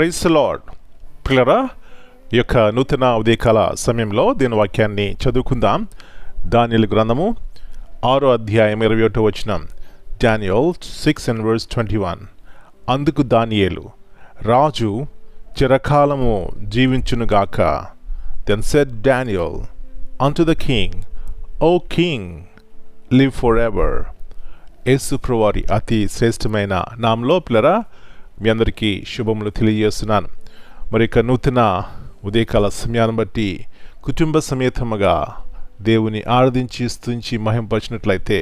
Price lord పిల్లరా ఈ యొక్క నూతన ఉదయకాల సమయంలో దీని వాక్యాన్ని చదువుకుందాం. దానిల గ్రంథము ఆరో అధ్యాయం ఇరవై ఒకటో వచ్చిన Daniel six and verse twenty one. అందుకు దానియేలు రాజు చిరకాలము జీవించునుగాక then said Daniel the king O king live live forever. యేసు ప్రభువారి అతి శ్రేష్టమైన నామలో పిల్లరా మీ అందరికీ శుభములు తెలియజేస్తున్నాను. మరి ఇక నూతన ఉదయకాల సమయాన్ని బట్టి కుటుంబ సమేతముగా దేవుని ఆరాధించి స్తుతించి మహింపరిచినట్లయితే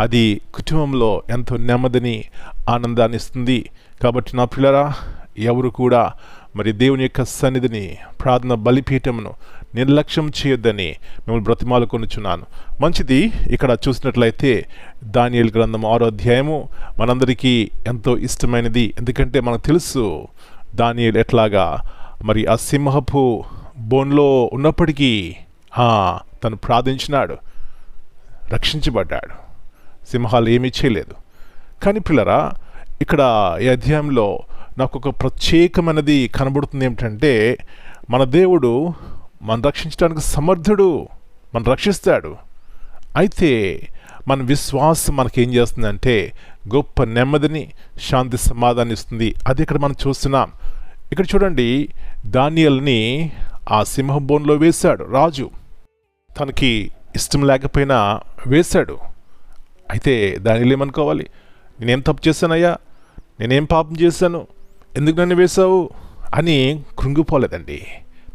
అది కుటుంబంలో ఎంతో నెమ్మదిని ఆనందాన్ని ఇస్తుంది. కాబట్టి నా పిల్లరా ఎవరు కూడా మరి దేవుని యొక్క సన్నిధిని ప్రార్థన బలిపీఠమును నిర్లక్ష్యం చేయొద్దని మిమ్మల్ని బ్రతిమాలు కొనుచున్నాను మంచిది ఇక్కడ చూసినట్లయితే దానియల్ గ్రంథం ఆరో అధ్యాయము మనందరికీ ఎంతో ఇష్టమైనది. ఎందుకంటే మనకు తెలుసు దానియల్ ఎట్లాగా మరి ఆ సింహపు బోన్లో ఉన్నప్పటికీ తను ప్రార్థించినాడు. రక్షించబడ్డాడు. సింహాలు ఏమీ చేయలేదు. కానీ పిల్లరా ఇక్కడ ఈ అధ్యాయంలో నాకు ఒక ప్రత్యేకమైనది కనబడుతుంది ఏమిటంటే మన దేవుడు మనం రక్షించడానికి సమర్థుడు మనం రక్షిస్తాడు. అయితే మన విశ్వాసం మనకేం చేస్తుందంటే గొప్ప నెమ్మదిని శాంతి సమాధానం ఇస్తుంది. అది ఇక్కడ మనం చూస్తున్నాం. ఇక్కడ చూడండి దానియల్ని ఆ సింహబోన్లో వేశాడు రాజు. తనకి ఇష్టం లేకపోయినా వేశాడు. అయితే దానిలో ఏమనుకోవాలి? నేనేం తప్పు చేశానయ్యా? నేనేం పాపం చేశాను? ఎందుకు నన్ను వేశావు? అని కృంగిపోలేదండి.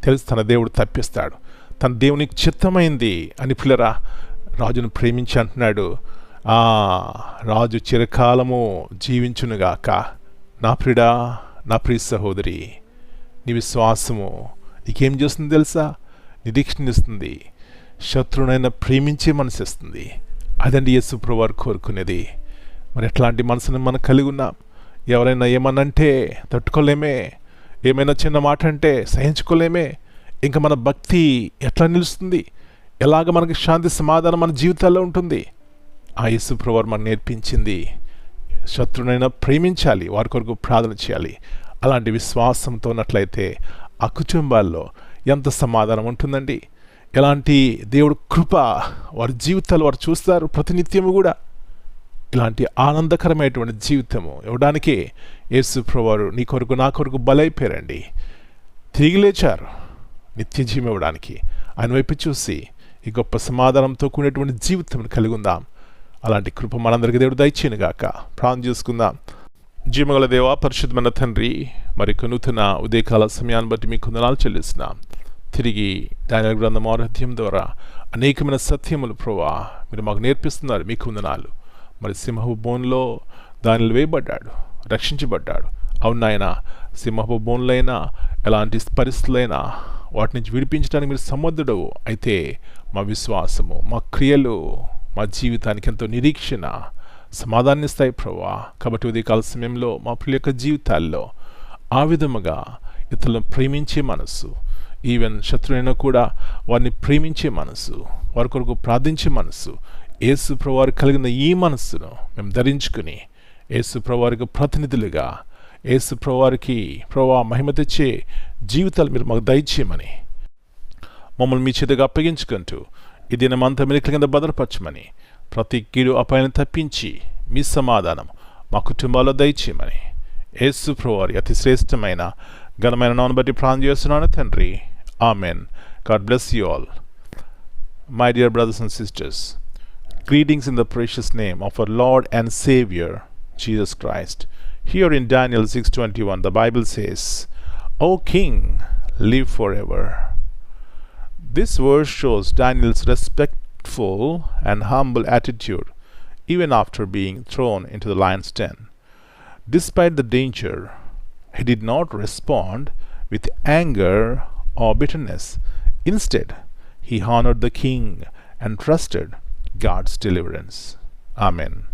తెలుసు తన దేవుడు తప్పిస్తాడు. తన దేవునికి చిత్తమైంది అని పిల్లరా రాజును ప్రేమించి అంటున్నాడు. ఆ రాజు చిరకాలము జీవించునుగాక. నా ప్రిడా నా ప్రియ సహోదరి నీ విశ్వాసము నీకేం చేస్తుంది తెలుసా? నిరీక్షణిస్తుంది శత్రునైనా ప్రేమించే మనసు ఇస్తుంది. అదండి యేసుప్రవారు కోరుకునేది. మరి ఎట్లాంటి మనసును మనం కలిగి ఉన్నాం? ఎవరైనా ఏమనంటే తట్టుకోలేమే ఏమైనా చిన్న మాట అంటే సహించుకోలేమే ఇంకా మన భక్తి ఎట్లా నిలుస్తుంది? ఎలాగ మనకి శాంతి సమాధానం మన జీవితాల్లో ఉంటుంది? ఆ యేసు మనకు నేర్పించింది. శత్రునైనా ప్రేమించాలి వారి కొరకు ప్రార్థన చేయాలి. అలాంటి విశ్వాసంతో ఉన్నట్లయితే ఆ కుటుంబాల్లో ఎంత సమాధానం ఉంటుందండి? ఎలాంటి దేవుడు కృప వారి జీవితాలు వారు చూస్తారు ప్రతినిత్యము కూడా. ఇలాంటి ఆనందకరమైనటువంటి జీవితము. ఇవ్వడానికే యేసు ప్రభువారు నీ కొరకు నా కొరకు బలైపోయారండి. తిరిగి లేచారు నిత్య జీవం ఇవ్వడానికి. ఆయన వైపు చూసి ఈ గొప్ప సమాధానంతో కూడినటువంటి జీవితం కలిగి ఉందాం అలాంటి కృప మనందరికీ దేవుడు దయచేయను గాక. ప్రాణం చేసుకుందాం. జీవగల దేవ పరిశుద్ధమైన తండ్రి మరి నూతన ఉదయకాల సమయాన్ని బట్టి మీకు కొందనాలు చెల్లిస్తున్నాం. తిరిగి దాని గ్రంథం ఆరాధ్యం ద్వారా అనేకమైన సత్యములు ప్రభా మీరు మాకు నేర్పిస్తున్నారు మీకు వందనాలు మరి సింహపు బోన్లో దానిలో వేయబడ్డాడు రక్షించబడ్డాడు. అవును నాయన సింహపు బోన్లైనా ఎలాంటి పరిస్థితులైనా వాటి నుంచి విడిపించడానికి మీరు సమర్థుడు అయితే మా విశ్వాసము మా క్రియలు మా జీవితానికి ఎంతో నిరీక్షణ సమాధానం ఇస్తాయి ప్రభా కాబట్టి ఉదయకాల సమయంలో మా పిల్లల యొక్క జీవితాల్లో ఆ విధముగా ఇతరులను ప్రేమించే మనసు ఈవెన్ శత్రువైనా కూడా వారిని ప్రేమించే మనసు వారి కొరకు ప్రార్థించే మనసు యేసు ప్రభువారు కలిగిన ఈ మనస్సును మేము ధరించుకుని యేసు ప్రభువారికి ప్రతినిధులుగా యేసు ప్రభువారికి ప్రభా మహిమ తెచ్చే జీవితాలు మీరు మాకు దయచేయమని మమ్మల్ని మీ చేతిగా అప్పగించుకుంటూ ఈ దినమంతా మెలికల కింద భద్రపరచమని ప్రతి కీడు అపాయాన్ని తప్పించి మీ సమాధానం మా కుటుంబాల్లో దయచేయమని యేసు ప్రభువారి అతి శ్రేష్టమైన ఘనమైన నాను బట్టి ప్రాణం చేస్తున్నాను తండ్రి. Amen. God bless you all. My dear brothers and sisters greetings in the precious name of our Lord and Savior Jesus Christ. Here in Daniel 6:21 the Bible says, "O king, live forever." This verse shows Daniel's respectful and humble attitude even after being thrown into the lion's den. Despite the danger, he did not respond with anger or bitterness. Instead, he honored the king and trusted God's deliverance. Amen.